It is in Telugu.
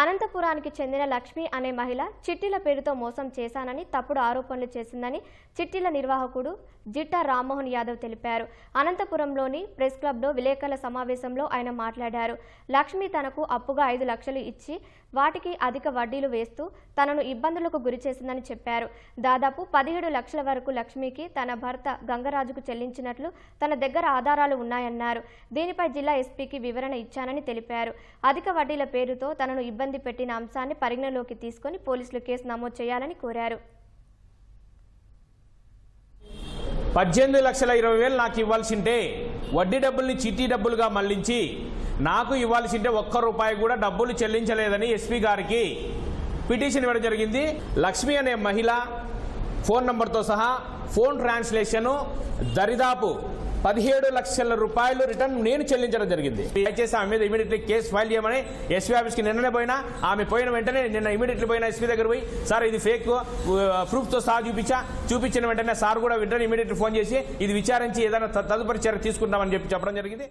అనంతపురానికి చెందిన లక్ష్మి అనే మహిళ చిట్టీల పేరుతో మోసం చేశానని తప్పుడు ఆరోపణలు చేసిందని చిట్టీల నిర్వాహకుడు జిట్టా రామ్మోహన్ యాదవ్ తెలిపారు. అనంతపురంలోని ప్రెస్ క్లబ్లో విలేకరుల సమావేశంలో ఆయన మాట్లాడారు. లక్ష్మి తనకు అప్పుగా ఐదు లక్షలు ఇచ్చి వాటికి అధిక వడ్డీలు వేస్తూ తనను ఇబ్బందులకు గురి చేసిందని చెప్పారు. దాదాపు పదిహేడు లక్షల వరకు లక్ష్మికి తన భర్త గంగరాజుకు చెల్లించినట్లు తన దగ్గర ఆధారాలు ఉన్నాయన్నారు. దీనిపై జిల్లా ఎస్పీకి వివరణ ఇచ్చానని తెలిపారు. అధిక వడ్డీల పేరుతో తనను ఇబ్బంది పెట్టిన అంశాన్ని పరిగణలోకి తీసుకొని పోలీసులు కేసు నమోదు చేయాలని కోరారు. పద్దెనిమిది లక్షల ఇరవై వేలు నాకు ఇవ్వాల్సింటే వడ్డీ డబ్బుల్ని చిట్టి డబ్బులుగా మళ్ళించి నాకు ఇవ్వాల్సింటే ఒక్క రూపాయి కూడా డబ్బులు చెల్లించలేదని ఎస్పీ గారికి పిటిషన్ ఇవ్వడం జరిగింది. లక్ష్మి అనే మహిళ ఫోన్ నంబర్తో సహా ఫోన్ ట్రాన్స్లేషను దరిదాపు పదిహేడు లక్షల రూపాయలు రిటర్న్ నేను చెల్లించడం జరిగింది. దయచేసి ఆమె మీద ఇమీడియట్లీ కేసు ఫైల్ చేయమని ఎస్పీ ఆఫీస్కి నిన్ననే పోయినా ఆమె పోయిన వెంటనే నిన్న ఇమీడియట్లీ పోయిన ఎస్పీ దగ్గర పోయి సార్ ఇది ఫేక్ ప్రూఫ్తో సహా చూపించా చూపించిన వెంటనే సార్ కూడా వెంటనే ఇమీడియట్లీ ఫోన్ చేసి ఇది విచారించి ఏదైనా త- తదుపరి చర్య తీసుకుంటామని చెప్పి చెప్పడం జరిగింది.